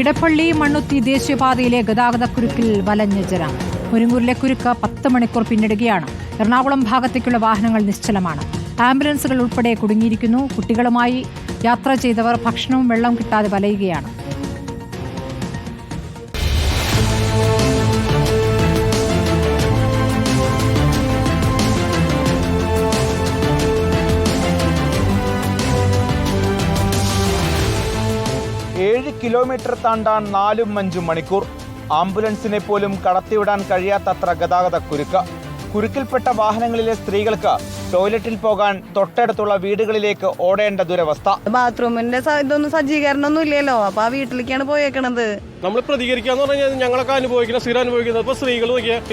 ഇടപ്പള്ളി മണ്ണുത്തി ദേശീയപാതയിലെ ഗതാഗതക്കുരുക്കിൽ വലഞ്ഞ ജനം മുരിങ്ങൂരിലെ കുരുക്ക് പത്ത് മണിക്കൂർ പിന്നിടുകയാണ്. എറണാകുളം ഭാഗത്തേക്കുള്ള വാഹനങ്ങൾ നിശ്ചലമാണ്. ആംബുലൻസുകൾ ഉൾപ്പെടെ കുടുങ്ങിയിരിക്കുന്നു. കുട്ടികളുമായി യാത്ര ചെയ്തവർ ഭക്ഷണവും വെള്ളവും കിട്ടാതെ വലയുകയാണ്. ഏഴ് കിലോമീറ്റർ താണ്ടാൻ നാലും അഞ്ചും മണിക്കൂർ. ആംബുലൻസിനെ പോലും കടത്തിവിടാൻ കഴിയാത്തത്ര ഗതാഗത കുരുക്ക്. കുരുക്കിൽപ്പെട്ട വാഹനങ്ങളിലെ സ്ത്രീകൾക്ക് ടോയ്ലറ്റിൽ പോകാൻ തൊട്ടടുത്തുള്ള വീടുകളിലേക്ക് ഓടേണ്ട ദുരവസ്ഥ. ബാത്റൂമിന്റെ ഇതൊന്നും സജ്ജീകരണം ഒന്നും ഇല്ലല്ലോ. അപ്പൊ ആ വീട്ടിലേക്കാണ് പോയേക്കണത്. നമ്മൾ പ്രതികരിക്കാന്ന് പറഞ്ഞാൽ ഞങ്ങളൊക്കെ അനുഭവിക്കുന്ന സ്ഥിരം അനുഭവിക്കുന്നത് ഇപ്പൊ സ്ത്രീകൾ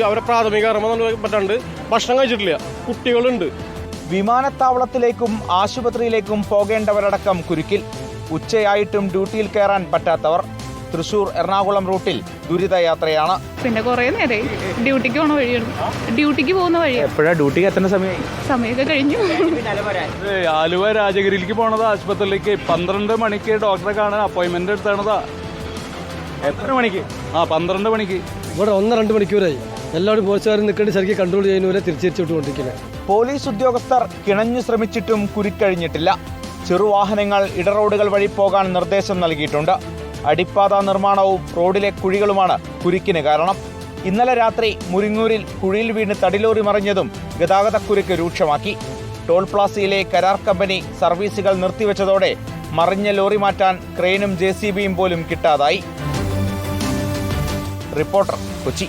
അവരെ പ്രാഥമിക കർമ്മം പറ്റാണ്ട് ഭക്ഷണം കഴിച്ചിട്ടില്ല. കുട്ടികളുണ്ട്. വിമാനത്താവളത്തിലേക്കും ആശുപത്രിയിലേക്കും പോകേണ്ടവരടക്കം കുരുക്കിൽ. ഉച്ചയായിട്ടും ഡ്യൂട്ടിയിൽ കയറാൻ പറ്റാത്തവർ തൃശൂർ എറണാകുളം റൂട്ടിൽ ദുരിതയാത്രയാണ്. പിന്നെ കുറേ നേരെ ഡ്യൂട്ടിക്ക് പോണ വഴിയാണ്. ഡ്യൂട്ടിക്ക് പോകുന്ന വഴി എപ്പോഴാണ് ഡ്യൂട്ടിക്ക് എത്തുന്ന സമയം സമയമൊക്കെ കഴിഞ്ഞു. ആലുവ രാജഗിരിയിലേക്ക് പോണത്. ആശുപത്രിയിലേക്ക് പന്ത്രണ്ട് മണിക്ക് ഡോക്ടറെ കാണാൻ അപ്പോയിന്റ്മെന്റ് എടുത്താണതാ. എത്ര മണിക്ക്? ആ പന്ത്രണ്ട് മണിക്ക്. ഇവിടെ ഒന്ന് രണ്ട് മണിക്കൂറായി. എല്ലാവരും പോലീസുകാരും നിൽക്കേണ്ടി ശരിക്കും കൺട്രോൾ ചെയ്യുന്നവരെ തിരിച്ചിരിച്ചുകൊണ്ടിരിക്കുന്നത് പോലീസ് ഉദ്യോഗസ്ഥർ കിണഞ്ഞു ശ്രമിച്ചിട്ടും കുരുക്കഴിഞ്ഞിട്ടില്ല. ചെറുവാഹനങ്ങൾ ഇടറോഡുകൾ വഴി പോകാൻ നിർദ്ദേശം നൽകിയിട്ടുണ്ട്. അടിപ്പാത നിർമ്മാണവും റോഡിലെ കുഴികളുമാണ് കുരുക്കിന് കാരണം. ഇന്നലെ രാത്രി മുരിങ്ങൂരിൽ കുഴിയിൽ വീണ് തടിലോറി മറിഞ്ഞതും ഗതാഗതക്കുരുക്ക് രൂക്ഷമാക്കി. ടോൾ പ്ലാസയിലെ കരാർ കമ്പനി സർവീസുകൾ നിർത്തിവെച്ചതോടെ മറിഞ്ഞ ലോറി മാറ്റാൻ ക്രെയിനും ജെ പോലും കിട്ടാതായി. റിപ്പോർട്ടർ കൊച്ചി.